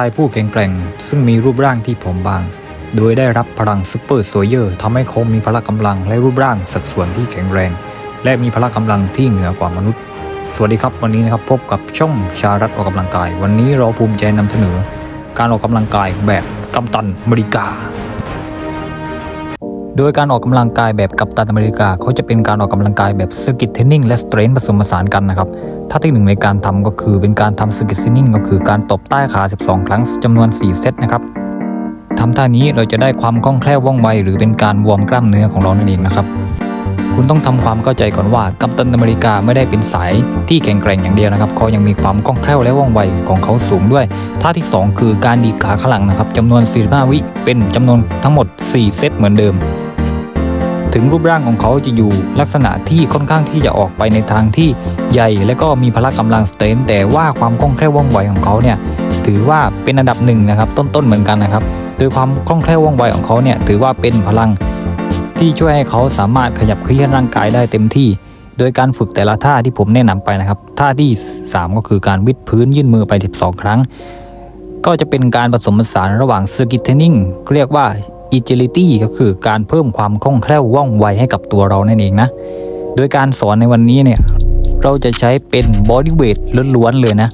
ายผู้แข็งแกร่ง ซึ่งมีรูปร่างที่ผอมบาง โดยได้รับพลังซูเปอร์โซเยอร์ทำให้เขามีพละกำลังและรูปร่างสัดส่วนที่แข็งแรง และมีพละกำลังที่เหนือกว่ามนุษย์ สวัสดีครับวันนี้นะครับพบกับช่องชารัตออกกำลังกาย วันนี้เราภูมิใจนำเสนอ การออกกำลังกายแบบกัปตันอเมริกา โดยการออกกำลังกายแบบกัปตันอเมริกาเขาจะเป็นการออกกำลังกายแบบสกิทเทนนิ่งและสเตรนผสมผสานกันนะครับ ท่าที่หนึ่งในการทำก็คือเป็นการทำสกิทเทนนิ่งก็คือการตบใต้ขา 12 ครั้งจำนวน 4 เซตนะครับทำท่านี้เราจะได้ความคล่องแคล่วว่องไว หรือเป็นการวอร์มกล้ามเนื้อของเรานั่นเองนะครับ คุณต้องทำความเข้าใจก่อนว่ากัปตันอเมริกาไม่ได้เป็นสายที่แข็งแกร่งอย่างเดียวนะครับเขายังมีความคล่องแคล่วและว่องไวของเขาสูงด้วย ท่าที่ 2 คือการดีขาข้างหลังนะครับจำนวน45วิเป็นจำนวนทั้งหมด 4 เซตเหมือนเดิม ถึงรูปร่างของเขาจะอยู่ลักษณะที่ค่อนข้างที่จะออกไปในทางที่ใหญ่ และก็มีพละกำลังสเตนแต่ว่าความคล่องแคล่วว่องไวของเขาเนี่ยถือว่าเป็นอันดับหนึ่งนะครับต้นๆเหมือนกันนะครับ โดยความคล่องแคล่วว่องไวของเขาเนี่ยถือว่าเป็นพลังที่ช่วยให้เขาสามารถขยับเคลื่อนร่างกายได้เต็มที่ โดยการฝึกแต่ละท่าที่ผมแนะนำไปนะครับ ท่าที่ 3 ก็คือการวิดพื้นยื่นมือไป 12 ครั้ง ก็จะเป็นการผสมผสานระหว่าง Circuit Training เรียกว่า Agility ก็คือการเพิ่มความคล่องแคล่วว่องไวให้กับตัวเรานั่นเองนะ โดยการสอนในวันนี้เนี่ย เราจะใช้เป็น Body Weight ล้วนๆเลยนะ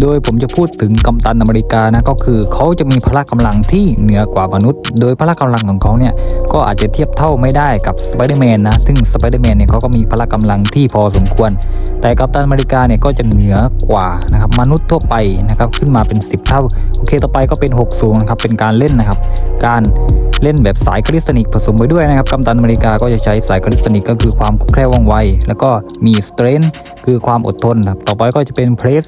โดยผมจะพูดถึงกัปตันอเมริกานะก็คือเขาจะมีพละกำลังที่เหนือกว่ามนุษย์ โดยพละกำลังของเขาเนี่ยก็อาจจะเทียบเท่าไม่ได้กับสไปเดอร์แมนนะซึ่งสไปเดอร์แมนเนี่ยเขาก็มีพละกำลังที่พอสมควร แต่กัปตันอเมริกาเนี่ยก็จะเหนือกว่านะครับมนุษย์ทั่วไปนะครับขึ้นมาเป็น 10 เท่า โอเคต่อไปก็เป็น6สูงนะครับเป็นการเล่นนะครับ การเล่นแบบสายคริสตนิกผสมไปด้วยนะครับกัปตันอเมริกาก็จะใช้สายคริสตนิกก็คือความคล่องแคล่วว่องไว แล้วก็มีสเตรนคือความอดทนนะครับต่อไปก็จะเป็นเพรส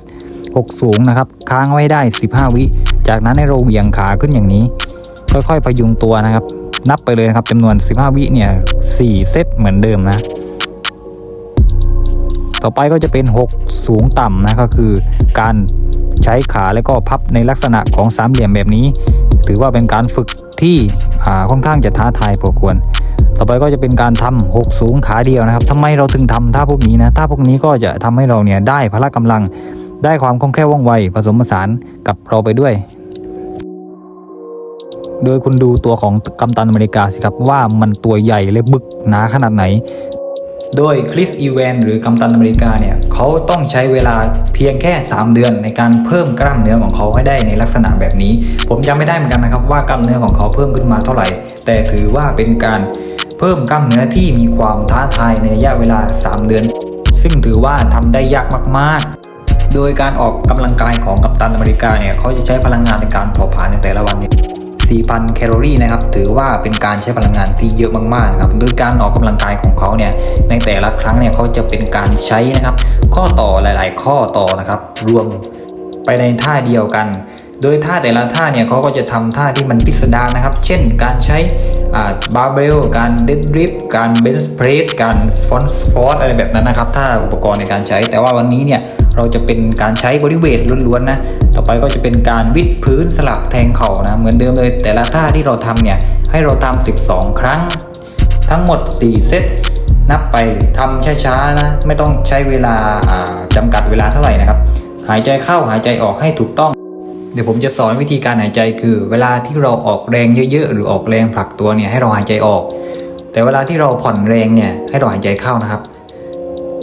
6สูงนะครับ ค้างไว้ได้ 15 วิ จากนั้นให้เราเหวี่ยงขาขึ้นอย่างนี้ ค่อยๆพยุงตัวนะครับ นับไปเลยครับจำนวน 15 วิเนี่ย4เซตเหมือนเดิมนะ ต่อไปก็จะเป็น 6 สูงต่ำนะก็คือการใช้ขาแล้วก็พับในลักษณะของสามเหลี่ยมแบบนี้ ถือว่าเป็นการฝึกที่ค่อนข้างจะท้าทายพอควรต่อไปก็จะเป็นการทำหกสูงขาเดียวนะครับทำไมเราถึงทำท่าพวกนี้นะท่าพวกนี้ก็จะทำให้เราเนี่ยได้พละกำลัง ได้ความคล่องแคล่วว่องไวผสมผสานกับเราไปด้วย โดยคุณดูตัวของกัมตันอเมริกาสิครับว่ามันตัวใหญ่และบึกหนาขนาดไหน โดยคริสอีแวนหรือกัมตันอเมริกาเนี่ยเขาต้องใช้เวลาเพียงแค่ 3 เดือนในการเพิ่มกล้ามเนื้อของเขาให้ได้ในลักษณะแบบนี้ ผมจำไม่ได้เหมือนกันนะครับว่ากล้ามเนื้อของเขาเพิ่มขึ้นมาเท่าไหร่ แต่ถือว่าเป็นการเพิ่มกล้ามเนื้อที่มีความท้าทายในระยะเวลา 3 เดือน ซึ่งถือว่าทำได้ยากมาก โดยการออกกำลังกายของกัปตันอเมริกาเนี่ยเขาจะใช้พลังงานในการเผาผลาญในแต่ละวันเนี่ย4,000 แคลอรี่นะครับถือว่าเป็นการใช้พลังงานที่เยอะมากๆนะครับโดยการออกกำลังกายของเขาเนี่ยในแต่ละครั้งเนี่ยเขาจะเป็นการใช้นะครับ ข้อต่อหลายๆ ข้อต่อนะครับรวมไปในท่าเดียวกัน โดยท่าแต่ละท่าเนี่ยเขาก็จะทำท่าที่มันพิสดารนะครับ เช่น การใช้บาร์เบลการเดดริฟการเบนส์เพรสการฟอนสฟอร์อะไรแบบนั้นนะครับ ถ้าอุปกรณ์ในการใช้ แต่ว่าวันนี้เนี่ย เราจะเป็นการใช้บริเวณล้วนๆนะต่อไปก็จะเป็นการวิดพื้นสลับแทงเข่านะเหมือนเดิมเลยแต่ละท่าที่เราทำเนี่ยให้เราทำ12 ครั้ง ทั้งหมด 4 เซตนับไปทำช้าๆนะไม่ต้องใช้เวลาจำกัดเวลาเท่าไหร่นะครับ หายใจเข้าหายใจออกให้ถูกต้อง เดี๋ยวผมจะสอนวิธีการหายใจคือ เวลาที่เราออกแรงเยอะๆ หรือออกแรงผลักตัวเนี่ยให้เราหายใจออก แต่เวลาที่เราผ่อนแรงเนี่ยให้เราหายใจเข้านะครับ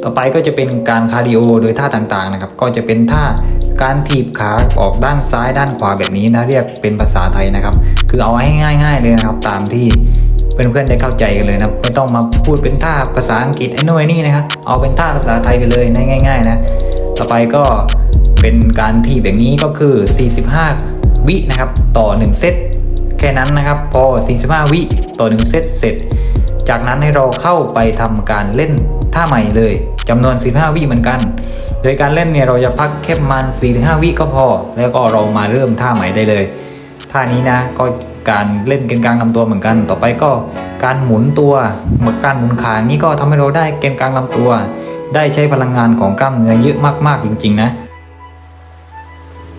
ต่อไปก็จะเป็นการคาร์ดิโอโดยท่าต่างๆนะครับ ก็จะเป็นท่าการถีบขาออกด้านซ้ายด้านขวาแบบนี้นะเรียกเป็นภาษาไทยนะครับ คือเอาให้ง่ายๆเลยนะครับตามที่เพื่อนๆได้เข้าใจกันเลยนะไม่ต้องมาพูดเป็นท่าภาษาอังกฤษไอ้นู่นไอ้นี่นะครับเอาเป็นท่าภาษาไทยไปเลยนะง่าย ๆ นะ ต่อไปก็เป็นการถีบแบบนี้ก็คือ 45 วินะครับต่อ 1 เซตแค่นั้นนะครับ พอ 45 วิต่อ 1 เซตเสร็จ จากนั้นให้เราเข้าไปทำการเล่นท่าใหม่เลย จำนวน45วิเหมือนกัน โดยการเล่นเนี่ยเราจะพักแค่ประมาณ 4-5 วิก็พอ แล้วก็เรามาเริ่มท่าใหม่ได้เลย ท่านี้นะก็การเล่นเกณฑ์กลางลำตัวเหมือนกัน ต่อไปก็การหมุนตัวเหมือนการหมุนขานี่ก็ทำให้เราได้เกณฑ์กลางลำตัว ได้ใช้พลังงานของกล้ามเนื้อเยอะมากๆจริง ๆ นะ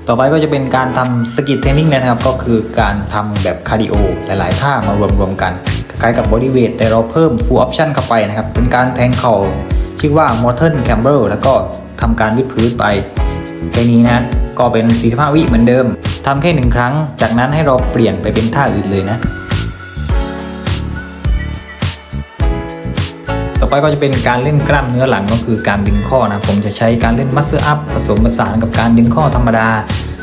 ต่อไปก็จะเป็นการทำสกิทเทรนนิ่งนะครับ ก็คือการทำแบบคาร์ดิโอหลาย ๆ ท่ามารวม ๆ กัน คล้ายกับบอดี้เวทแต่เราเพิ่มฟูลออปชันเข้าไปนะครับ เป็นการแทงเข่า ชื่อว่า Morton Campbell แล้วก็ทำการวิดพื้นไปแค่นี้นะก็เป็น 45 วิเหมือนเดิมทำแค่หนึ่งครั้ง จากนั้นให้เราเปลี่ยนไปเป็นท่าอื่นเลยนะ ต่อไปก็จะเป็นการเล่นกล้ามเนื้อหลังก็คือการดึงข้อนะ ผมจะใช้การเล่นมัสเซอร์อัพผสมผสานกับการดึงข้อธรรมดา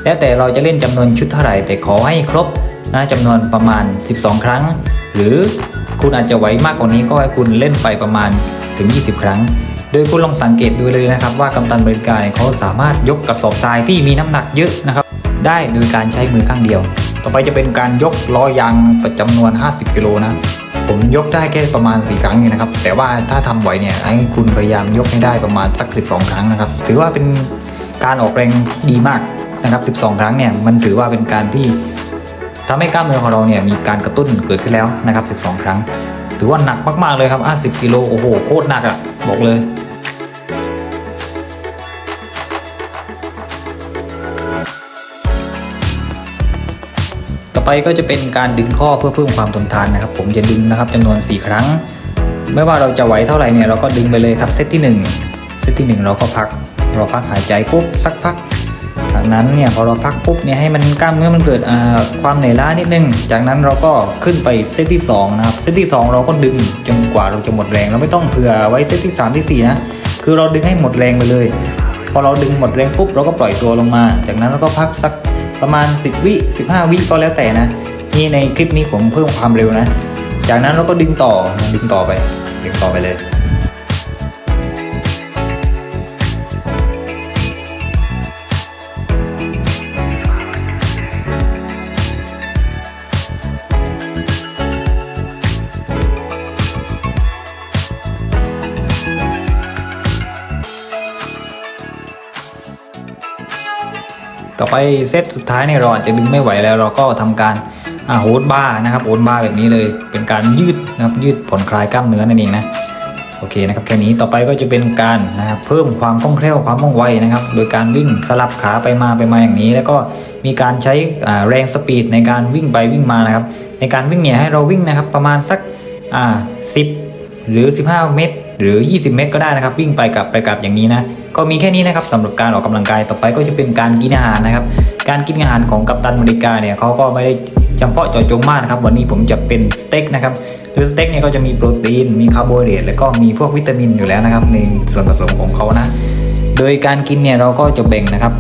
แล้วแต่เราจะเล่นจำนวนชุดเท่าไหร่ แต่ขอให้ครบนะจำนวนประมาณ 12 ครั้ง หรือ คุณอาจจะไหวมากกว่านี้ก็ให้คุณเล่นไปประมาณถึง 20 ครั้ง โดยคุณลองสังเกตดูเลยนะครับ ว่ากัปตันอเมริกาเนี่ยเขาสามารถยกกระสอบทรายที่มีน้ำหนักเยอะนะครับ ได้โดยการใช้มือข้างเดียว ต่อไปจะเป็นการยกล้อยางประจำนวน 50 กิโลนะผมยกได้แค่ประมาณ 4 ครั้งเองนะครับ แต่ว่าถ้าทำไหวเนี่ยให้คุณพยายามยกให้ได้ประมาณสัก 12 ครั้งนะครับ ถือว่าเป็นการออกแรงที่ดีมากนะครับ 12 ครั้งเนี่ยมันถือว่าเป็นการที่ ทำให้กล้ามเนื้อของเราเนี่ยมีการกระตุ้นเกิดขึ้นแล้วนะครับ12 ครั้ง ถือว่าหนักมากๆเลยครับ 50 กิโล โอ้โห โคตรหนักอะ่ะ บอกเลยต่อไปก็จะเป็นการดึงข้อเพื่อเพิ่มความทนทานนะครับ ผมจะดึงนะครับจำนวน 4 ครั้ง ไม่ว่าเราจะไหวเท่าไหร่เนี่ยเราก็ดึงไปเลยครับเซตที่ 1 เซตที่ 1 เราก็พัก เราพักหายใจปุ๊บสักพัก จากนั้นเนี่ยพอเราพักปุ๊บเนี่ยให้มันกล้ามเนื้อมันเกิดความเหนื่อยล้านิดนึง จากนั้นเราก็ขึ้นไปเซตที่2นะครับเซตที่ 2 เราก็ดึงจนกว่าเราจะหมดแรงเราไม่ต้องเผื่อไว้เซตที่ 3 ที่ 4 นะ คือเราดึงให้หมดแรงไปเลย พอเราดึงหมดแรงปุ๊บเราก็ปล่อยตัวลงมา จากนั้นเราก็พักสักประมาณ 10 วิ 15 วิก็แล้วแต่นะนี่ในคลิปนี้ผมเพิ่มความเร็วนะ จากนั้นเราก็ดึงต่อดึงต่อไปดึงต่อไปเลย ต่อไปเซตสุดท้ายเนี่ยเราอาจจะดึงไม่ไหวแล้วเราก็ทำการอาโฮดบ้านะครับโฮดบ้าแบบนี้เลยเป็นการยืดนะครับยืดผ่อนคลายกล้ามเนื้อนั่นเองนะโอเคนะครับแค่นี้ต่อไปก็จะเป็นการนะครับเพิ่มความคล่องแคล่วความว่องไวนะครับ โดยการวิ่งสลับขาไปมาไปมาอย่างนี้ แล้วก็มีการใช้แรงสปีดในการวิ่งไปวิ่งมานะครับ ในการวิ่งเนี่ยให้เราวิ่งนะครับประมาณสักอ่า10หรือ 15 เมตร หรือ 20 เมตร ก็ได้นะครับ วิ่งไปกลับไปกลับอย่างนี้นะ ก็มีแค่นี้นะครับสำหรับการออกกำลังกายต่อไปก็จะเป็นการกินอาหารนะครับ การกินอาหารของกัปตันอเมริกาเนี่ยเขาก็ไม่ได้จำเพาะเจาะจงมากนะครับวันนี้ผมจะเป็นสเต็กนะครับคือสเต็กเนี่ยก็จะมีโปรตีนมีคาร์โบไฮเดรตแล้วก็มีพวกวิตามินอยู่แล้วนะครับในส่วนผสมของเขานะโดยการกินเนี่ยเราก็จะแบ่งนะครับ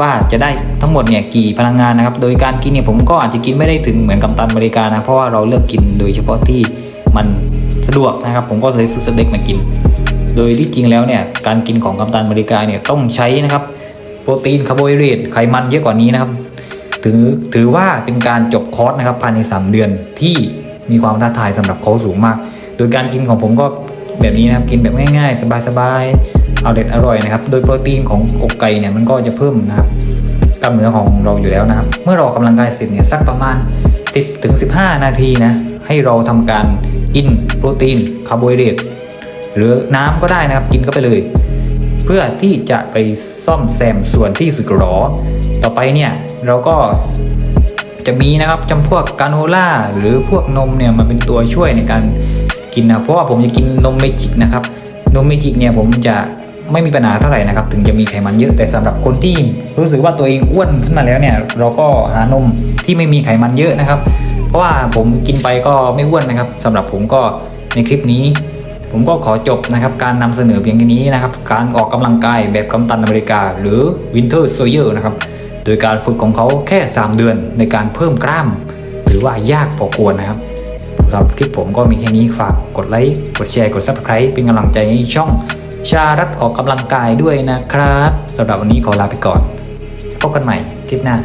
ว่าจะได้ทั้งหมดเนี่ยกี่พลังงานนะครับ โดยการกินเนี่ยผมก็อาจจะกินไม่ได้ถึงเหมือนกัปตันอเมริกานะเพราะว่าเราเลือกกินโดยเฉพาะที่มันะดวกนะครับ ผมก็เลยซื้อสเต็กมากิน โดยที่จริงแล้วเนี่ยการกินของกัปตันอเมริกาเนี่ยต้องใช้นะครับโปรตีนคาร์โบไฮเดรตไขมันเยอะกว่านี้นะครับถือถือว่าเป็นการจบคอร์สนะครับภายใน 3 เดือนที่มีความท้าทายสำหรับเขาสูงมาก โดยการกินของผมก็แบบนี้นะครับกินแบบง่ายๆ สบายๆเอาเด็ดอร่อยนะครับ โดยโปรตีนของอกไก่เนี่ยมันก็จะเพิ่มนะครับ กล้ามเนื้อของเราอยู่แล้วนะครับ เมื่อเรากกำลังกายเสร็จเนี่ยสักประมาณ 10ถึง15นาทีนะให้เราทำการกินโปรตีนคาร์โบไฮเดรตหรือน้ำก็ได้นะครับกินก็ไปเลย เพื่อที่จะไปซ่อมแซมส่วนที่สึกหรอ ต่อไปเนี่ยเราก็จะมีนะครับจำพวกกาโนล่าหรือพวกนมเนี่ยมันเป็นตัวช่วยในการกินนะเพราะว่าผมจะกินนมเมจิกนะครับนมเมจิกเนี่ยผมจะ ไม่มีปัญหาเท่าไหร่นะครับถึงจะมีไขมันเยอะแต่สำหรับคนที่รู้สึกว่าตัวเองอ้วนขึ้นมาแล้วเนี่ยเราก็หานมที่ไม่มีไขมันเยอะนะครับ เพราะว่าผมกินไปก็ไม่อ้วนนะครับสำหรับผมก็ในคลิปนี้ ผมก็ขอจบนะครับการนำเสนอเพียงแค่นี้นะครับ การออกกำลังกายแบบกัปตันอเมริกา หรือ Winter Soldier นะครับโดยการฝึกของเขาแค่ 3 เดือนในการเพิ่มกล้าม หรือว่ายากพอควรนะครับสำหรับคลิปผมก็มีแค่นี้ฝากกดไลค์กดแชร์กด Subscribe เป็นกำลังใจให้ช่อง ชารัดออกกำลังกายด้วยนะครับสำหรับวันนี้ขอลาไปก่อน พบกันใหม่คลิปหน้า